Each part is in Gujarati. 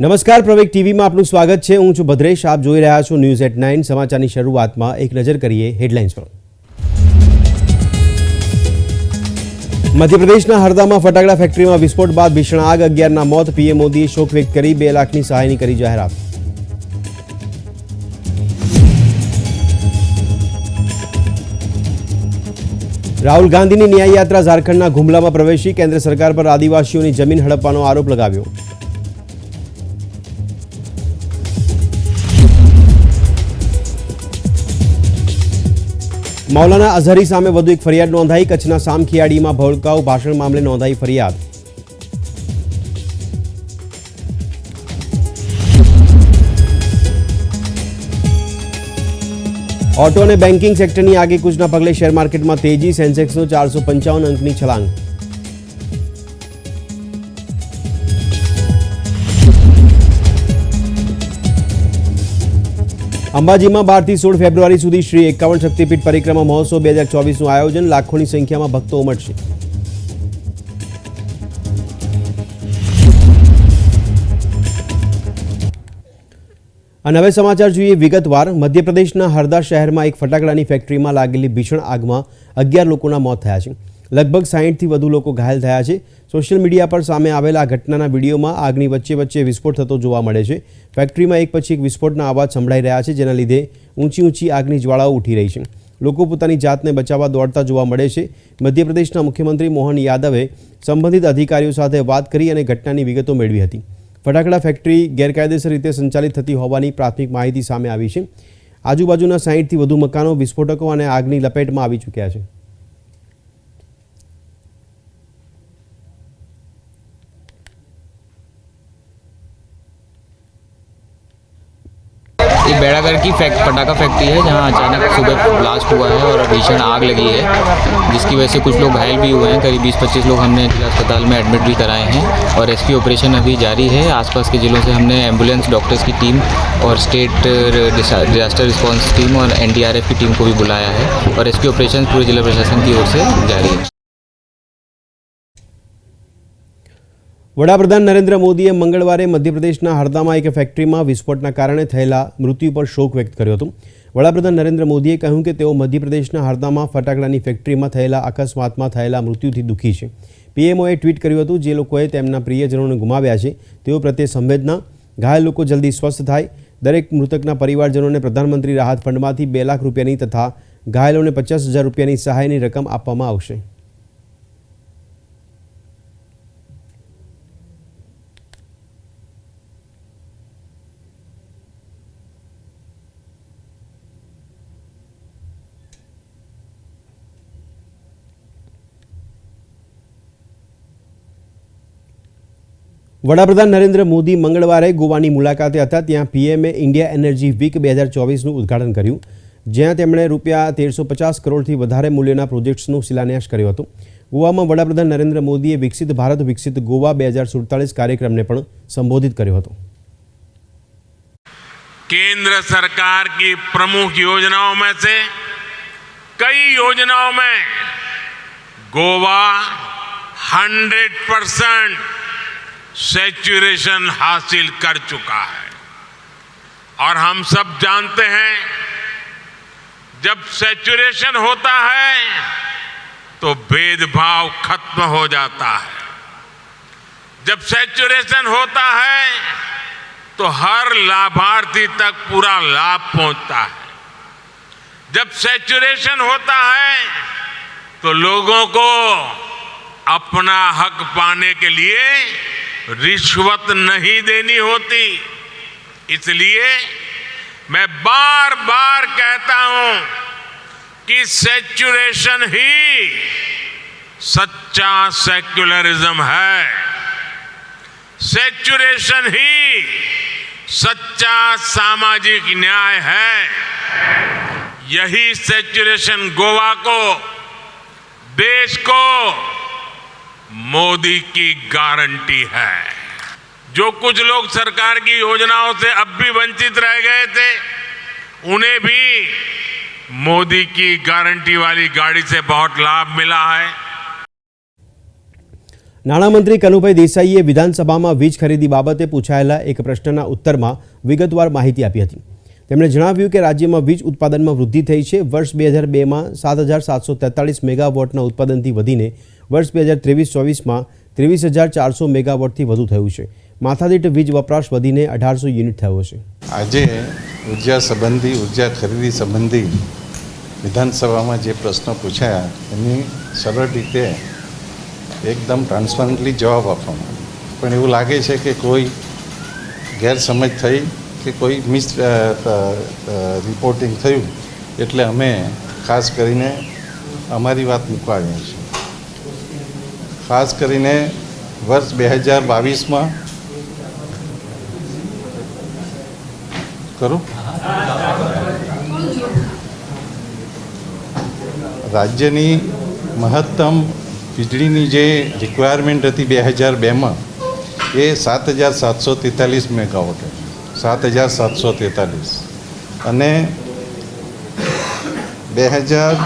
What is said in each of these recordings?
નમસ્કાર પ્રવેક ટીવીમાં આપનું સ્વાગત છે. હું છું ભદ્રેશ. આપ જોઈ રહ્યા છો ન્યૂઝ એટ નાઇન. સમાચારની શરૂઆતમાં એક નજર કરીએ હેડલાઇન્સ પર. મધ્યપ્રદેશના હરદામાં ફટાકડા ફેક્ટરીમાં વિસ્ફોટ બાદ ભીષણ આગ અગિયારના મોત. પીએમ મોદીએ શોક વ્યક્ત કરી, બે લાખની સહાયની કરી જાહેરાત. રાહુલ ગાંધીની ન્યાયયાત્રા ઝારખંડના ગુમલામાં પ્રવેશી, કેન્દ્ર સરકાર પર આદિવાસીઓની જમીન હડપવાનો આરોપ લગાવ્યો. મૌલાના અઝહરી સામે વધુ એક ફરિયાદ નોંધાઈ. કચ્છના સામખિયાળીમાં ભડકાઉ ભાષણ મામલે નોંધાઈ ફરિયાદ. ઓટો અને બેન્કિંગ સેક્ટરની આગેકૂચના પગલે શેર માર્કેટમાં તેજી સેન્સેક્સનો ચારસો પંચાવન અંકની છલાંગ. અંબાજીમાં બારથી સોળ ફેબ્રુઆરી સુધી શ્રી એકાવન શક્તિપીઠ પરિક્રમા મહોત્સવ બે હજાર ચોવીસનું આયોજન લાખોની સંખ્યામાં ભક્તો ઉમટશે. અને હવે સમાચાર જોઈએ વિગતવાર. મધ્યપ્રદેશના હરદા શહેરમાં એક ફટાકડાની ફેક્ટરીમાં લાગેલી ભીષણ આગમાં અગિયાર લોકોના મોત થયા છે. લગભગ સાહીઠથી વધુ લોકો ઘાયલ થયા છે. સોશિયલ મીડિયા પર સામે આવેલા ઘટનાના વિડીયોમાં આગની વચ્ચે વચ્ચે વિસ્ફોટ થતો જોવા મળે છે. ફેક્ટરીમાં એક પછી એક વિસ્ફોટના અવાજ સંભળાઈ રહ્યા છે, જેના લીધે ઊંચી ઊંચી આગની જ્વાળાઓ ઉઠી રહી છે. લોકો પોતાની જાતને બચાવવા દોડતા જોવા મળે છે. મધ્યપ્રદેશના મુખ્યમંત્રી મોહન યાદવે સંબંધિત અધિકારીઓ સાથે વાત કરી અને ઘટનાની વિગતો મેળવી હતી. ફટાકડા ફેક્ટરી ગેરકાયદેસર રીતે સંચાલિત થતી હોવાની પ્રાથમિક માહિતી સામે આવી છે. આજુબાજુના સાહીઠથી વધુ મકાનો વિસ્ફોટકો અને આગની લપેટમાં આવી ચૂક્યા છે. ये बेड़ागढ़ की फैक्ट पटाखा फैक्ट्री है, जहाँ अचानक सुबह ब्लास्ट हुआ है और भीषण आग लगी है, जिसकी वजह से कुछ लोग घायल भी हुए हैं। करीब 20-25 लोग हमने जिला अस्पताल में एडमिट भी कराए हैं और रेस्क्यू ऑपरेशन अभी जारी है। आसपास के ज़िलों से हमने एंबुलेंस डॉक्टर्स की टीम और स्टेट डिजास्टर रिस्पॉन्स टीम और एनडीआरएफ की टीम को भी बुलाया है और रेस्क्यू ऑपरेशन पूरे जिला प्रशासन की ओर से जारी है। વડાપ્રધાન નરેન્દ્ર મોદીએ મંગળવારે મધ્યપ્રદેશના હરદામાં એક ફેક્ટરીમાં વિસ્ફોટના કારણે થયેલા મૃત્યુ પર શોક વ્યક્ત કર્યો હતો. વડાપ્રધાન નરેન્દ્ર મોદીએ કહ્યું કે તેઓ મધ્યપ્રદેશના હરદામાં ફટાકડાની ફેક્ટરીમાં થયેલા અકસ્માતમાં થયેલા મૃત્યુથી દુઃખી છે. પીએમઓએ ટ્વીટ કર્યું હતું, જે લોકોએ તેમના પ્રિયજનોને ગુમાવ્યા છે, તેઓ પ્રત્યે સંવેદના, ઘાયલ લોકો જલ્દી સ્વસ્થ થાય. દરેક મૃતકના પરિવારજનોને પ્રધાનમંત્રી રાહત ફંડમાંથી બે લાખ રૂપિયાની તથા ઘાયલોને પચાસ હજાર રૂપિયાની સહાયની રકમ આપવામાં આવશે. વડાપ્રધાન નરેન્દ્ર મોદી મંગળવારે ગોવાની મુલાકાતે હતા. ત્યાં પીએમએ ઇન્ડિયા એનર્જી વીક બે હજાર ચોવીસનું ઉદ્ઘાટન કર્યું. જ્યાં તેમણે રૂપિયા તેરસો પચાસ કરોડથી વધારે મૂલ્યના પ્રોજેક્ટ્સનું શિલાન્યાસ કર્યું હતું. ગોવામાં વડાપ્રધાન નરેન્દ્ર મોદીએ વિકસિત ભારત, વિકસિત ગોવા બે હજાર સુડતાલીસ કાર્યક્રમને પણ સંબોધિત કર્યો હતો. કેન્દ્ર સરકાર કી પ્રમુખ યોજનાઓ મેં કઈ યોજનાઓ ગોવા હંડ્રેડ પરસેન્ટ सेचुरेशन हासिल कर चुका है। और हम सब जानते हैं, जब सेचुरेशन होता है तो भेदभाव खत्म हो जाता है। जब सेचुरेशन होता है तो हर लाभार्थी तक पूरा लाभ पहुँचता है। जब सेचुरेशन होता है तो लोगों को अपना हक पाने के लिए रिश्वत नहीं देनी होती। इसलिए मैं बार बार कहता हूँ कि सेचुरेशन ही सच्चा सेक्युलरिज्म है। सेचुरेशन ही सच्चा सामाजिक न्याय है। यही सेचुरेशन गोवा को, देश को मोदी की गारंटी है जो कुछ लोग सरकार की योजनाओं से अब भी वंचित रह गए थे उन्हें भी मोदी की गारंटी वाली गाड़ी से बहुत लाभ मिला है નાણામંત્રી કનુભાઈ દેસાઈએ વિધાનસભામાં વીજ ખરીદી બાબતે પૂછાયેલા એક પ્રશ્નના ઉત્તરમાં વિગતવાર માહિતી આપી હતી તેમણે જણાવ્યું કે રાજ્યમાં વીજ ઉત્પાદનમાં વૃદ્ધિ થઈ છે વર્ષ બે હજાર બેમાં સાત હજાર સાતસો તેતાળીસ મેગાવોટના ઉત્પાદનથી વધીને વર્ષ બે હજાર ત્રેવીસ ચોવીસમાં ત્રેવીસ હજાર ચારસો મેગાવોટથી વધુ થયું છે. માથાદીઠ વીજ વપરાશ વધીને અઢારસો યુનિટ થયો છે. આજે ઊર્જા સંબંધી, ઊર્જા ખરીદી સંબંધી વિધાનસભામાં જે પ્રશ્નો પૂછાયા, એની સરળ રીતે એકદમ ટ્રાન્સપરન્ટલી જવાબ આપવામાં પણ એવું લાગે છે કે કોઈ ગેરસમજ થઈ કે કોઈ મિસ રિપોર્ટિંગ થયું, એટલે અમે ખાસ કરીને અમારી વાત મૂકવા આવ્યા છીએ. ખાસ કરીને વર્ષ બે હજાર બાવીસમાં? કરું? રાજ્યની મહત્તમ વીજળીની જે રિક્વાયરમેન્ટ હતી બે હજાર બેમાં, એ સાત હજાર સાતસો તેતાલીસ મેગાવોટ. સાત હજાર સાતસો તેતાલીસ. અને બે હજાર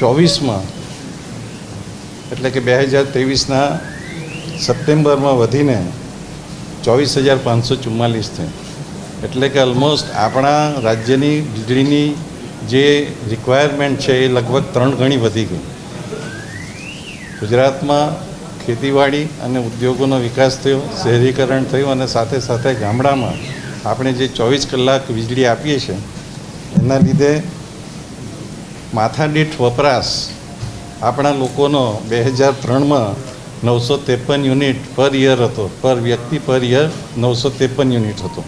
ચોવીસમાં, એટલે કે બે હજાર ત્રેવીસના સપ્ટેમ્બરમાં વધીને ચોવીસ હજાર પાંચસો ચુમ્માલીસ થઈ એટલે કે ઓલમોસ્ટ આપણા રાજ્યની વીજળીની જે રિક્વાયરમેન્ટ છે એ લગભગ ત્રણ ગણી વધી ગઈ. ગુજરાતમાં ખેતીવાડી અને ઉદ્યોગોનો વિકાસ થયો, શહેરીકરણ થયું અને સાથે સાથે ગામડામાં આપણે જે ચોવીસ કલાક વીજળી આપીએ છીએ, એના લીધે માથાદીઠ વપરાશ આપણા લોકોનો બે હજાર ત્રણમાં નવસો ત્રેપન યુનિટ પર યર હતો. પર વ્યક્તિ પર યર નવસો ત્રેપન યુનિટ હતો.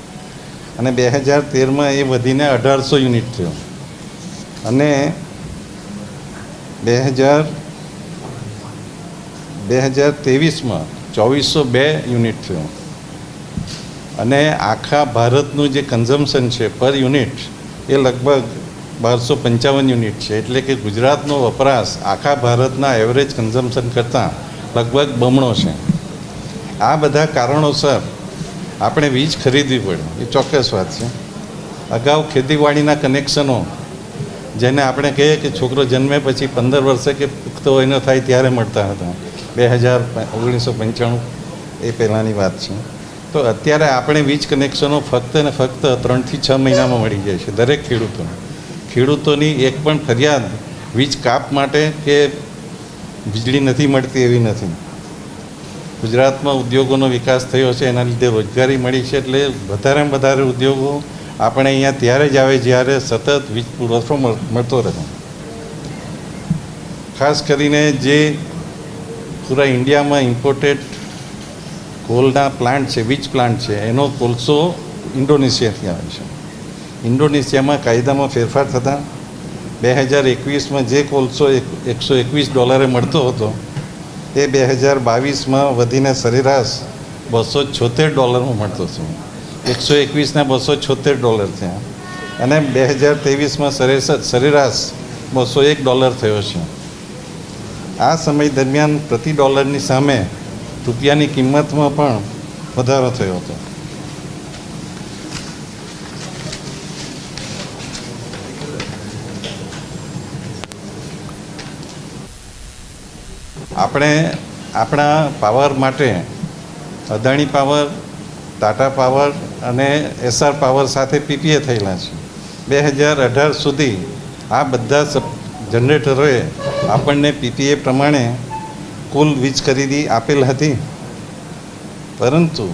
અને બે હજાર તેરમાં એ વધીને અઢારસો યુનિટ થયો. અને બે હજાર બે હજાર ત્રેવીસમાં ચોવીસો બે યુનિટ થયો. અને આખા ભારતનું જે કન્ઝમ્પશન છે પર યુનિટ એ લગભગ બારસો પંચાવન યુનિટ છે. એટલે કે ગુજરાતનો વપરાશ આખા ભારતના એવરેજ કન્ઝમ્પશન કરતાં લગભગ બમણો છે. આ બધા કારણોસર આપણે વીજ ખરીદવી પડે. એ ચોક્કસ વાત છે. અગાઉ ખેતીવાડીના કનેક્શનો, જેને આપણે કહીએ કે છોકરો જન્મે પછી પંદર વર્ષે કે પુખ્ત વયનો થાય ત્યારે મળતા હતા. બે હજાર ઓગણીસો પંચાણું એ પહેલાંની વાત છે. તો અત્યારે આપણે વીજ કનેક્શનો ફક્ત ને ફક્ત ત્રણથી છ મહિનામાં મળી જાય છે દરેક ખેડૂતોને. ખેડૂતોની એક પણ ફરિયાદ વીજ કાપ માટે કે વીજળી નથી મળતી એવી નથી. ગુજરાતમાં ઉદ્યોગોનો વિકાસ થયો છે, એના લીધે રોજગારી મળી છે એટલે વધારેમાં વધારે ઉદ્યોગો આપણે અહીંયા ત્યારે જ આવે જ્યારે સતત વીજ પુરવઠો મળતો રહે. ખાસ કરીને જે પૂરા ઇન્ડિયામાં ઇમ્પોર્ટેડ કોલના પ્લાન્ટ છે, વીજ પ્લાન્ટ છે, એનો કોલસો ઇન્ડોનેશિયાથી આવે છે. ઇન્ડોનેશિયામાં કાયદામાં ફેરફાર થતાં બે હજાર એકવીસમાં જે કોલસો એકસો એકવીસ ડોલરે મળતો હતો એ બે હજાર બાવીસમાં વધીને સરેરાશ બસો છોતેર ડોલરમાં મળતો છે એકસો એકવીસના બસો છોતેર ડોલર થયા. અને બે હજાર ત્રેવીસમાં સરેરાશ બસો એક ડોલર થયો છે. આ સમય દરમિયાન પ્રતિ ડોલરની સામે રૂપિયાની કિંમતમાં પણ વધારો થયો હતો. આપણે આપણા પાવર માટે અદાણી પાવર, ટાટા પાવર અને એસઆર પાવર સાથે પીપીએ થયેલા છે. બે હજાર અઢાર સુધી આ બધા જનરેટરોએ આપણને પીપીએ પ્રમાણે કુલ વીજ ખરીદી આપેલ હતી. પરંતુ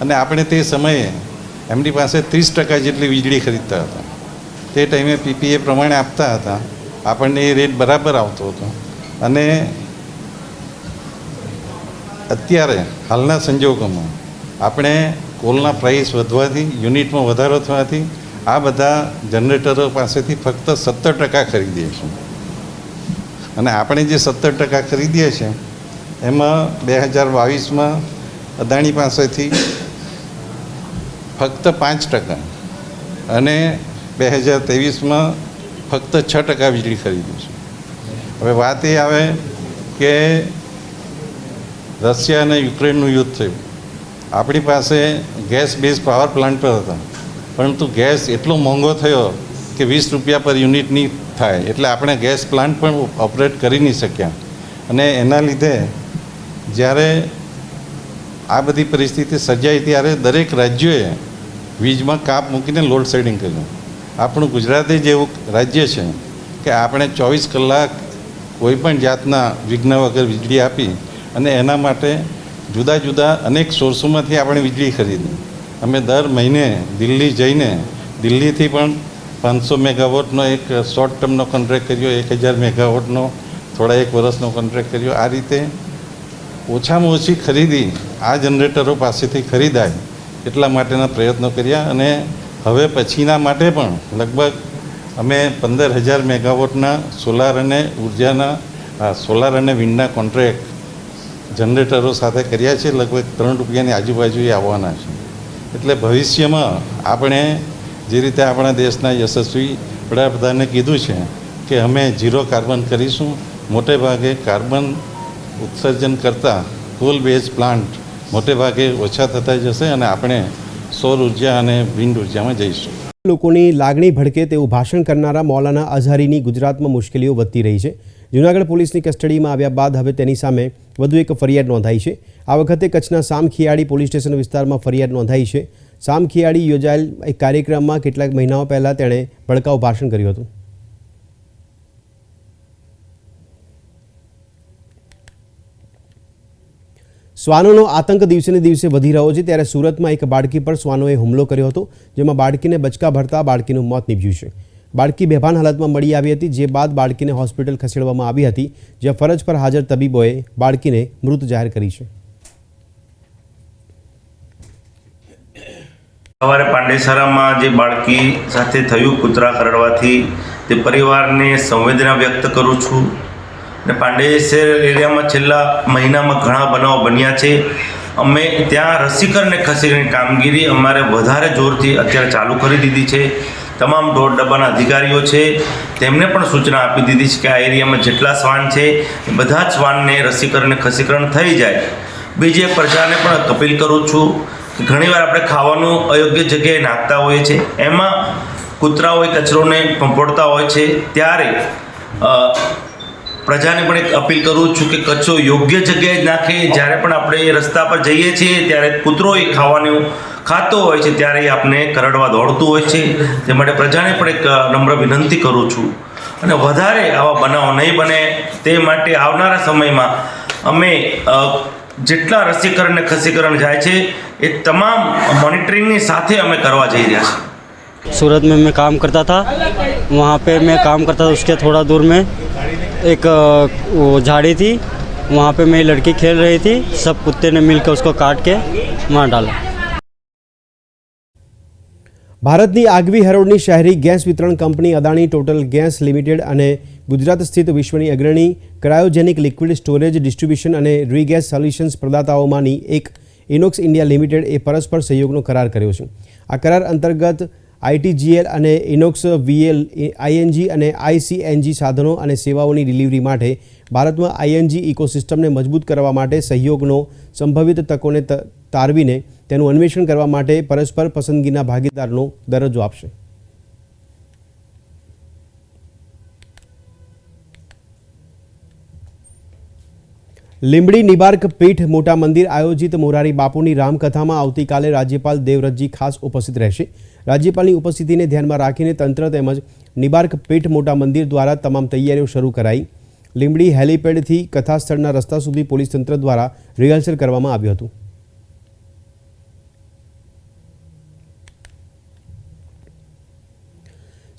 અને આપણે તે સમયે એમની પાસે ત્રીસ ટકા જેટલી વીજળી ખરીદતા હતા. તે ટાઈમે પીપીએ પ્રમાણે આપતા હતા. આપણને એ રેટ બરાબર આવતો હતો. અને અત્યારે હાલના સંજોગોમાં આપણે કોલના પ્રાઇસ વધવાથી યુનિટમાં વધારો થવાથી, આ બધા જનરેટરો પાસેથી ફક્ત સત્તર ટકા ખરીદીએ છીએ. અને આપણે જે સત્તર ટકા ખરીદીએ છીએ, એમાં બે હજાર બાવીસમાં અદાણી પાસેથી ફક્ત પાંચ ટકા અને બે હજાર ત્રેવીસમાં ફક્ત છ ટકા વીજળી ખરીદી છે હવે વાત એ આવે કે રશિયા અને યુક્રેનનું યુદ્ધ થયું. આપણી પાસે ગેસ બેઝ પાવર પ્લાન્ટ પર હતા. પરંતુ ગેસ એટલો મોંઘો થયો કે વીસ રૂપિયા પર યુનિટ નહીં થાય. એટલે આપણે ગેસ પ્લાન્ટ પણ ઓપરેટ કરી નહીં શક્યા. અને એના લીધે જ્યારે આ બધી પરિસ્થિતિ સર્જાઈ ત્યારે દરેક રાજ્યોએ વીજમાં કાપ મૂકીને લોડ શેડિંગ કર્યું. આપણું ગુજરાત જ એવું રાજ્ય છે કે આપણે ચોવીસ કલાક કોઈ પણ જાતના વિઘ્ન વગર વીજળી આપી અને એના માટે જુદા જુદા અનેક સોર્સોમાંથી આપણે વીજળી ખરીદી અમે દર મહિને દિલ્હી જઈને, દિલ્હીથી પણ પાંચસો મેગાવોટનો એક શોર્ટ ટર્મનો કોન્ટ્રાક્ટ કર્યો, એક હજાર મેગાવોટનો, થોડા એક વર્ષનો કોન્ટ્રાક્ટ કર્યો. આ રીતે ઓછામાં ઓછી ખરીદી આ જનરેટરો પાસેથી ખરીદાય એટલા માટેના પ્રયત્નો કર્યા અને હવે પછીના માટે પણ લગભગ અમે પંદર હજાર મેગાવોટના સોલાર અને ઉર્જાના સોલાર અને વિન્ડના કોન્ટ્રાક્ટ જનરેટરો સાથે કર્યા છે, લગભગ ત્રણ રૂપિયાની આજુબાજુ આવવાના છે. એટલે ભવિષ્યમાં આપણે જે રીતે આપણા દેશના યશસ્વી વડાપ્રધાને કીધું છે કે અમે ઝીરો કાર્બન કરીશું, મોટે ભાગે કાર્બન ઉત્સર્જન કરતાં કોલ બેઝ પ્લાન્ટ મોટે ભાગે ઓછા થતા જશે અને આપણે સૌર ઊર્જા અને વિન્ડ ઉર્જામાં જઈશું. લોકોની લાગણી ભડકે તેવું ભાષણ કરનારા મૌલાના અઝહરીની ગુજરાતમાં મુશ્કેલીઓ વધતી રહી છે. જૂનાગઢ પોલીસની કસ્ટડીમાં આવ્યા બાદ હવે તેની સામે વધુ એક ફરિયાદ નોંધાઈ છે. આ વખતે કચ્છના સામખિયાળી પોલીસ સ્ટેશન વિસ્તારમાં ફરિયાદ નોંધાઈ છે. સામખિયાળી યોજાયેલ એક કાર્યક્રમમાં કેટલાક મહિનાઓ પહેલાં તેણે ભડકાઉ ભાષણ કર્યું હતું. શ્વાનોનો આતંક દિવસેને દિવસે વધી રહ્યો છે. ત્યારે સુરતમાં એક બાળકી પર શ્વાનોએ હુમલો કર્યો હતો, જેમાં બાળકીને બચકા ભરતા બાળકીનું મોત નીપજ્યું છે. બાળકી બેભાન હાલતમાં મળી આવી હતી, જે બાદ બાળકીને હોસ્પિટલ ખસેડવામાં આવી હતી, જ્યાં ફરજ પર હાજર તબીબોએ બાળકીને મૃત જાહેર કરી છે. સવારે પાંડેસરામાં જે બાળકી સાથે થયું કૂતરા કરડવાથી તે પરિવારને સંવેદના વ્યક્ત કરું છું. અને પાંડેસર એરિયામાં છેલ્લા મહિનામાં ઘણા બનાવો બન્યા છે. અમે ત્યાં રસીકરને ખસેડીની કામગીરી અમારે વધારે જોરથી અત્યારે ચાલુ કરી દીધી છે. તમામ ઢોર ડબ્બાના અધિકારીઓ છે, તેમને પણ સૂચના આપી દીધી છે કે આ એરિયામાં જેટલા શ્વાન છે એ બધા જ શ્વાનને રસીકરણને ખસીકરણ થઈ જાય. બીજી પ્રજાને પણ અપીલ કરું છું કે ઘણીવાર આપણે ખાવાનું અયોગ્ય જગ્યાએ નાખતા હોઈએ છીએ. એમાં કૂતરાઓ કચરોને પંપોડતા હોય છે. ત્યારે પ્રજાને પણ એક અપીલ કરું છું કે કચરો યોગ્ય જગ્યાએ જ નાખે જ્યારે પણ આપણે એ રસ્તા પર જઈએ છીએ ત્યારે કૂતરો એ ખાવાનું ખાતો હોય છે ત્યારે એ આપણે કરડવા દોડતું હોય છે તે માટે પ્રજાને પણ એક નમ્ર વિનંતી કરું છું અને વધારે આવા બનાવો નહીં બને તે માટે આવનારા સમયમાં અમે અ, જેટલા રસીકરણ ને ખસીકરણ જાય છે એ તમામ મોનિટરિંગની સાથે અમે કરવા જઈ રહ્યા છીએ सूरत में मैं काम करता था वहाँ पे मैं काम करता था उसके थोड़ा दूर में एक अ, वो झाड़ी थी वहाँ पे मेरी लड़की खेल रही थी सब कुत्ते ने मिलकर उसको काट के मार डाला ભારતની આગવી હરોળની શહેરી ગેસ વિતરણ company Adani Total gas limited અને ગુજરાત સ્થિત વિશ્વની અગ્રણી ક્રાયોજેનિક લિક્વિડ સ્ટોરેજ ડિસ્ટ્રીબ્યુશન અને રીગેસ સોલ્યુશન્સ પ્રદાતાઓમાંની એક ઇનોક્સ ઇન્ડિયા લિમિટેડ એ પરસ્પર સહયોગનો કરાર કર્યો છે આ કરાર અંતર્ગત આઈટીજીએલ અને ઇનોક્સ વીએલ આઈએનજી અને આઈસીએનજી સાધનો અને સેવાઓની ડિલિવરી માટે ભારતમાં આઈએનજી ઇકોસિસ્ટમને મજબૂત કરવા માટે સહયોગનો સંભવિત તકોને તારવીને તેનું અન્વેષણ કરવા માટે પરસ્પર પસંદગીના ભાગીદારનો દરજ્જો આપશે. લીંબડી નિબાર્ક પીઠ મોટા મંદિર આયોજિત મોરારી બાપુની રામકથામાં આવતીકાલે રાજ્યપાલ દેવવ્રતજી ખાસ ઉપસ્થિત રહેશે. રાજ્યપાલની ઉપસ્થિતિને ધ્યાનમાં રાખીને તંત્ર તેમજ નિબાર્ક પીઠ મોટા મંદિર દ્વારા તમામ તૈયારીઓ શરૂ કરાઈ. લીંબડી હેલીપેડથી કથાસ્થળના રસ્તા સુધી પોલીસ તંત્ર દ્વારા રિહર્સલ કરવામાં આવ્યું હતું.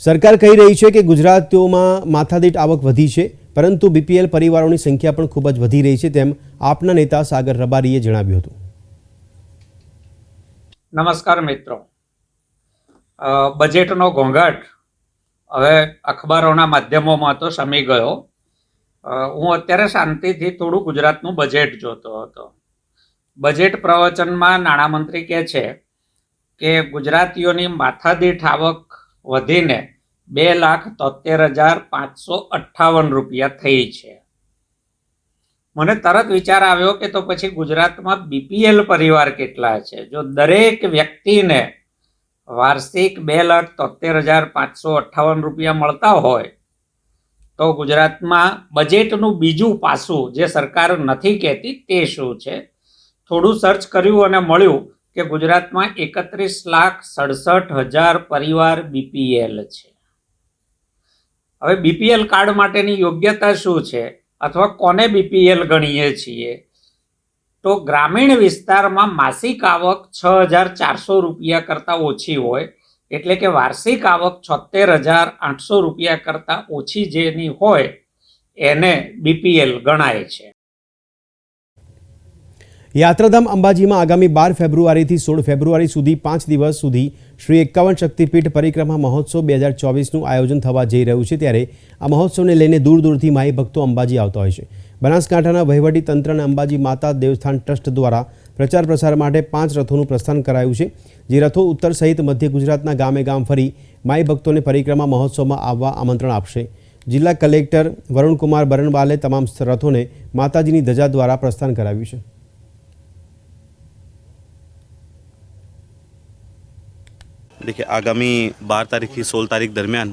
સરકાર કહી રહી છે કે ગુજરાતીઓમાં માથાદીઠ આવક વધી છે, પરંતુ બીપીએલ પરિવારોની સંખ્યા પણ ખૂબ જ વધી રહી છે તેમ આપના નેતા સાગર રબારીએ જણાવ્યું હતું. નમસ્કાર મિત્રો. બજેટનો ઘોંઘાટ. હવે અખબારોના માધ્યમોમાં તો શમી ગયો. હું અત્યારે શાંતિથી થોડું ગુજરાતનું બજેટ જોતો હતો. બજેટ પ્રવચનમાં નાણામંત્રી કહે છે કે ગુજરાતીઓની માથાદીઠ આવક વધીને બે લાખ તોતેર હજાર પાંચસો અઠ્ઠાવન રૂપિયા થઈ છે. મને તરત વિચાર આવ્યો કે તો પછી ગુજરાતમાં બીપીએલ પરિવાર કેટલા છે? જો દરેક વ્યક્તિને વાર્ષિક બે લાખ તોતેર હજાર પાંચસો અઠ્ઠાવન રૂપિયા મળતા હોય તો ગુજરાતમાં બજેટનું બીજું પાસું જે સરકાર નથી કહેતી તે શું છે? થોડું સર્ચ કર્યું અને મળ્યું કે ગુજરાતમાં એકત્રીસ લાખ સડસઠ હજાર પરિવાર બીપીએલ છે. હવે બીપીએલ કાર્ડ માટેની યોગ્યતા શું છે? અથવા કોને બીપીએલ ગણીએ છીએ? તો ગ્રામીણ વિસ્તારમાં માસિક આવક છ હજાર ચારસો રૂપિયા કરતાં ઓછી હોય, એટલે કે વાર્ષિક આવક છોતેર હજાર આઠસો રૂપિયા કરતાં ઓછી જેની હોય, એને બીપીએલ ગણાય છે. યાત્રાધામ અંબાજીમાં આગામી બાર ફેબ્રુઆરીથી સોળ ફેબ્રુઆરી સુધી પાંચ દિવસ સુધી શ્રી એકાવન શક્તિપીઠ પરિક્રમા મહોત્સવ બે હજાર ચોવીસનું આયોજન થવા જઈ રહ્યું છે, ત્યારે આ મહોત્સવને લઈને દૂર દૂરથી માઈ ભક્તો અંબાજી આવતા હોય છે. બનાસકાંઠાના વહીવટી તંત્ર અને અંબાજી માતા દેવસ્થાન ટ્રસ્ટ દ્વારા પ્રચાર પ્રસાર માટે પાંચ રથોનું પ્રસ્થાન કરાયું છે જે રથો ઉત્તર સહિત મધ્ય ગુજરાતના ગામે ગામ ફરી માઈ ભક્તોને પરિક્રમા મહોત્સવમાં આવવા આમંત્રણ આપશે જિલ્લા કલેક્ટર વરુણકુમાર બરણવાલે તમામ રથોને માતાજીની ધજા દ્વારા પ્રસ્થાન કરાવ્યું છે देखिए આગામી બાર તારીખથી સોળ તારીખ દરમિયાન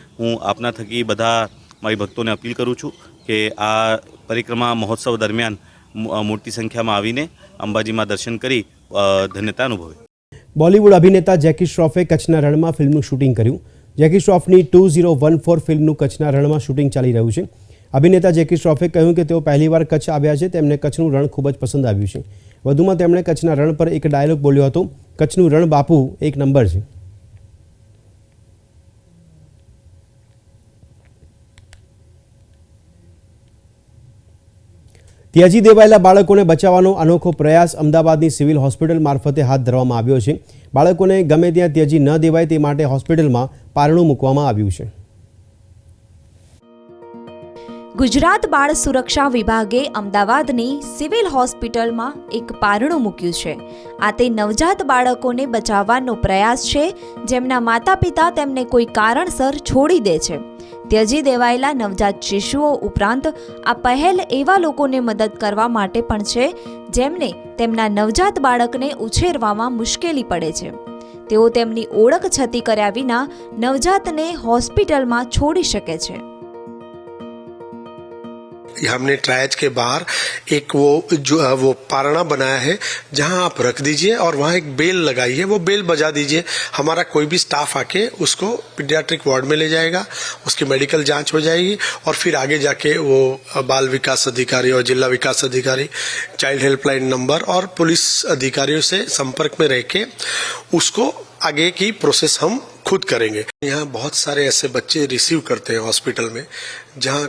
હું આપના થકી બધા મારી ભક્તોને અપીલ કરું છું કે આ પરિક્રમા મહોત્સવ દરમિયાન મોટી સંખ્યામાં આવીને અંબાજીમાં દર્શન કરી ધન્યતા અનુભવે. બોલિવૂડ અભિનેતા જેકી શ્રોફે કચ્છના રણમાં ફિલ્મનું શૂટિંગ કર્યું. જેકી શ્રોફની ટુ ઝીરો વન ફોર ફિલ્મનું કચ્છના રણમાં શૂટિંગ ચાલી રહ્યું છે. અભિનેતા જેકી શ્રોફે કહ્યું કે તેઓ પહેલીવાર કચ્છ આવ્યા છે, તેમને કચ્છનું રણ ખૂબ જ પસંદ આવ્યું છે. વધુમાં તેમણે કચ્છના રણ પર એક ડાયલોગ બોલ્યો હતો, કચ્છનું રણ બાપુ એક નંબર છે. ત્યાજી દેવાયેલા બાળકોને બચાવવાનો અનોખો પ્રયાસ અમદાવાદની સિવિલ હોસ્પિટલ મારફતે હાથ ધરવામાં આવ્યો છે. બાળકોને ગમે ત્યાં ત્યજી ન દેવાય તે માટે હોસ્પિટલમાં પારણું મૂકવામાં આવ્યું છે. ગુજરાત બાળ સુરક્ષા વિભાગે અમદાવાદની સિવિલ હોસ્પિટલમાં એક પારણું મૂક્યું છે. આ તે નવજાત બાળકોને બચાવવાનો પ્રયાસ છે, જેમના માતા પિતા તેમને કોઈ કારણસર છોડી દે છે. ત્યજી દેવાયેલા નવજાત શિશુઓ ઉપરાંત આ પહેલ એવા લોકોને મદદ કરવા માટે પણ છે, જેમને તેમના નવજાત બાળકને ઉછેરવામાં મુશ્કેલી પડે છે. તેઓ તેમની ઓળખ છતી કર્યા વિના નવજાતને હોસ્પિટલમાં છોડી શકે છે. हमने ट्रायज के बाहर एक वो जो वो पारणा बनाया है, जहाँ आप रख दीजिए और वहाँ एक बेल लगाई है, वो बेल बजा दीजिए। हमारा कोई भी स्टाफ आके उसको पीडियाट्रिक वार्ड में ले जाएगा, उसकी मेडिकल जाँच हो जाएगी और फिर आगे जाके वो बाल विकास अधिकारी और जिला विकास अधिकारी चाइल्ड हेल्पलाइन नंबर और पुलिस अधिकारियों से संपर्क में रह के उसको आगे की प्रोसेस हम खुद करेंगे। यहाँ बहुत सारे ऐसे बच्चे रिसीव करते हैं हॉस्पिटल में, जहाँ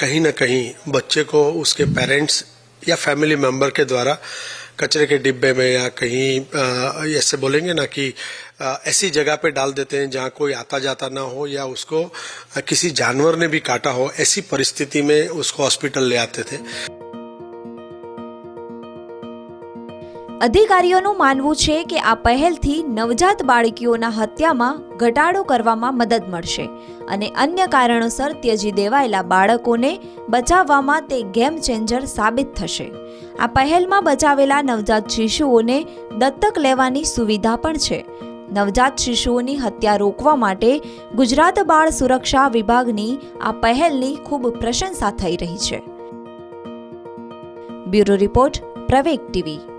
कहीं ना कहीं बच्चे को उसके पेरेंट्स या फैमिली मेंबर के द्वारा कचरे के डिब्बे में या कहीं ऐसे बोलेंगे ना कि ऐसी जगह पे डाल देते हैं जहाँ कोई आता जाता ना हो या उसको किसी जानवर ने भी काटा हो, ऐसी परिस्थिति में उसको हॉस्पिटल ले आते थे। અધિકારીઓનું માનવું છે કે આ પહેલથી નવજાત બાળકીઓના હત્યામાં ઘટાડો કરવામાં મદદ મળશે અને અન્ય કારણોસર ત્યજી દેવાયેલા બાળકોને બચાવવામાં તે ગેમ ચેન્જર સાબિત થશે. આ પહેલમાં બચાવેલા નવજાત શિશુઓને દત્તક લેવાની સુવિધા પણ છે. નવજાત શિશુઓની હત્યા રોકવા માટે ગુજરાત બાળ સુરક્ષા વિભાગની આ પહેલની ખૂબ પ્રશંસા થઈ રહી છે. Bureau report Praveg TV.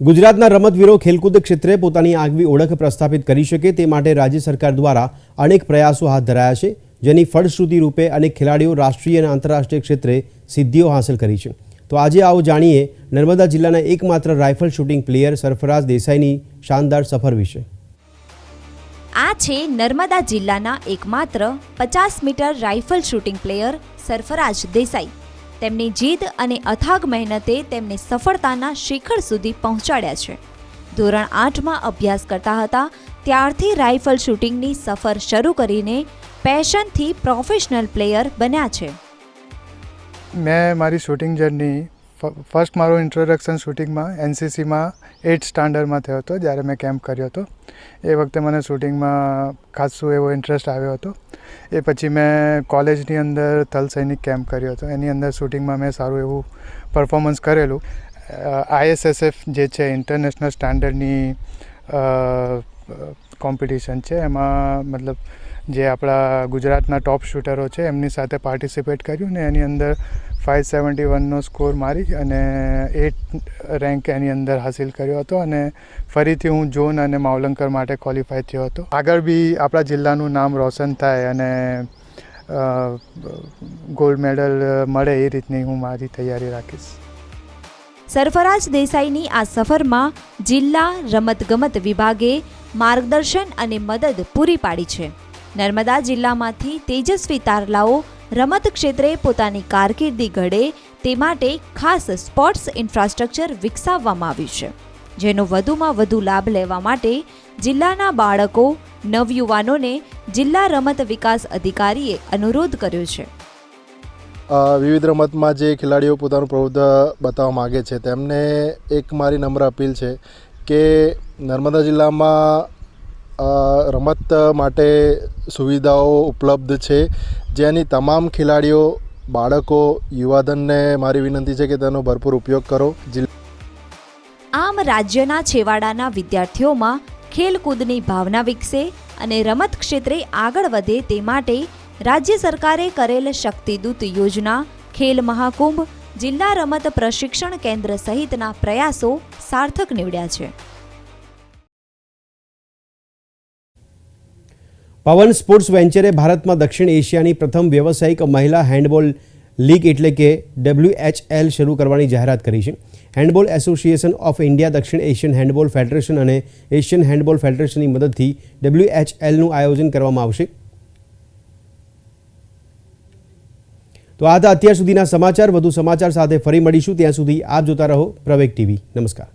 ગુજરાતના રમતવીરો ખેલકૂદ ક્ષેત્રે પોતાની આગવી ઓળખ પ્રસ્થાપિત કરી શકે તે માટે રાજ્ય સરકાર દ્વારા અનેક પ્રયાસો હાથ ધરાયા છે, જેની ફળશ્રુતિ રૂપે અનેક ખેલાડીઓ રાષ્ટ્રીય અને આંતરરાષ્ટ્રીય ક્ષેત્રે સિદ્ધિઓ હાંસલ કરી છે. તો આજે આવો જાણીએ નર્મદા જિલ્લાના એકમાત્ર રાઇફલ શૂટિંગ પ્લેયર સરફરાજ દેસાઈની શાનદાર સફર વિશે. આ છે નર્મદા જિલ્લાના એકમાત્ર પચાસ metre rifle shooting player Sarfaraz Desai. તેમની જીદ અને અથાગ મહેનતે તેમને સફળતાના શિખર સુધી પહોંચાડ્યા છે. ધોરણ આઠમાં અભ્યાસ કરતા હતા, ત્યારથી રાઇફલ શૂટિંગની સફર શરૂ કરીને પેશનથી પ્રોફેશનલ પ્લેયર બન્યા છે. મેં મારી શૂટિંગ જર્ની ફર્સ્ટ મારો ઇન્ટ્રોડક્શન શૂટિંગમાં એનસીસીમાં એઇટ સ્ટાન્ડર્ડમાં થયો હતો, જ્યારે મેં કેમ્પ કર્યો હતો. એ વખતે મને શૂટિંગમાં ખાસું એવો ઇન્ટરેસ્ટ આવ્યો હતો. એ પછી મેં કોલેજની અંદર થલ સૈનિક કેમ્પ કર્યો હતો. એની અંદર શૂટિંગમાં મેં સારું એવું પરફોર્મન્સ કરેલું. આઈએસએસએફ જે છે ઇન્ટરનેશનલ સ્ટાન્ડર્ડની કોમ્પિટિશન છે, એમાં મતલબ જે આપણા ગુજરાતના ટોપ શૂટરો છે, એમની સાથે પાર્ટિસિપેટ કર્યું ને એની અંદર ફાઇવ સેવન્ટી વનનો સ્કોર મારી અને એટ રેન્ક એની અંદર હાસિલ કર્યો હતો અને ફરીથી હું ઝોન અને માવલંકર માટે ક્વોલિફાય થયો હતો. આગળ બી આપણા જિલ્લાનું નામ રોશન થાય અને ગોલ્ડ મેડલ મળે એ રીતની હું મારી તૈયારી રાખીશ. સરફરાજ દેસાઈની આ સફરમાં જિલ્લા રમતગમત વિભાગે માર્ગદર્શન અને મદદ પૂરી પાડી છે. નર્મદા જિલ્લામાંથી તેજસ્વી તારલાઓ રમત ક્ષેત્રે પોતાની કારકિર્દી ઘડે તે માટે ખાસ સ્પોર્ટ્સ ઇન્ફ્રાસ્ટ્રક્ચર વિકસાવવામાં આવ્યું છે, જેનો વધુમાં વધુ લાભ લેવા માટે જિલ્લાના બાળકો, નવયુવાનોને જિલ્લા રમત વિકાસ અધિકારીએ અનુરોધ કર્યો છે. વિવિધ રમતમાં જે ખેલાડીઓ પોતાનું પ્રભુત્વ બતાવવા માગે છે, તેમને એક મારી નમ્ર અપીલ છે કે નર્મદા જિલ્લામાં રમત માટે સુવિધાઓ ઉપલબ્ધ છે. જેની તમામ ખેલાડીઓ, બાળકો, યુવાધનને મારી વિનંતી છે કે તેનો ભરપૂર ઉપયોગ કરો. આમ રાજ્યના છેવાડાના વિદ્યાર્થીઓમાં ખેલકૂદની ભાવના વિકસે અને રમત ક્ષેત્રે આગળ વધે તે માટે રાજ્ય સરકારે કરેલ શક્તિદૂત યોજના, ખેલ મહાકુંભ, જિલ્લા રમત પ્રશિક્ષણ કેન્દ્ર સહિતના પ્રયાસો સાર્થક નીવડ્યા છે. પવન સ્પોર્ટ્સ વેન્ચરે ભારતમાં દક્ષિણ એશિયાની પ્રથમ વ્યવસાયિક મહિલા હેન્ડબોલ લીગ એટલે કે ડબ્લ્યુએચએલ શરૂ કરવાની જાહેરાત કરી છે. હેન્ડબોલ એસોસિએશન ઓફ ઇન્ડિયા, દક્ષિણ એશિયન હેન્ડબોલ ફેડરેશન અને એશિયન હેન્ડબોલ ફેડરેશનની મદદથી ડબલ્યુએચએલનું આયોજન કરવામાં આવશે. તો આ હતા અત્યાર સુધીના સમાચાર. વધુ સમાચાર સાથે ફરી મળીશું. ત્યાં સુધી આપ જોતા રહો પ્રવેગ ટીવી. નમસ્કાર.